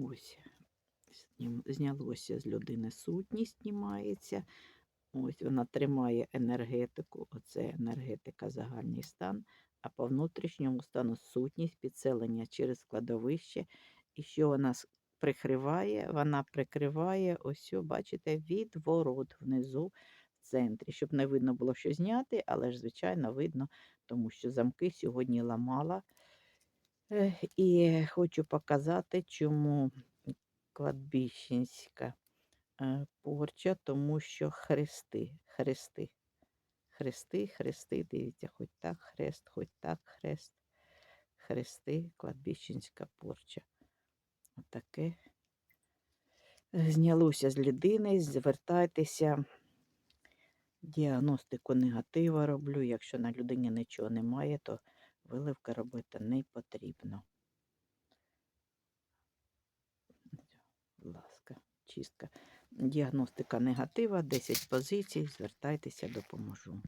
Ось. Знялося з людини сутність, знімається. Ось вона тримає енергетику. Оце енергетика, загальний стан. А по внутрішньому стану сутність, підселення через складовище. І що вона прикриває? Вона прикриває ось, бачите, відворот внизу в центрі, щоб не видно було, що зняти, але ж, звичайно, видно, тому що замки сьогодні ламала. І хочу показати, чому кладбищенська е, порча, тому що хрести, хрести, хрести, хрести, дивіться, хоч так хрест, хоч так хрест, хрести, кладбищенська порча. Отаке. Знялося з людини, звертайтеся. Діагностику негатива роблю. Якщо на людині нічого немає, то виливка робити не потрібно. Будь ласка, чистка. Діагностика негатива, 10 позицій. Звертайтеся, допоможу.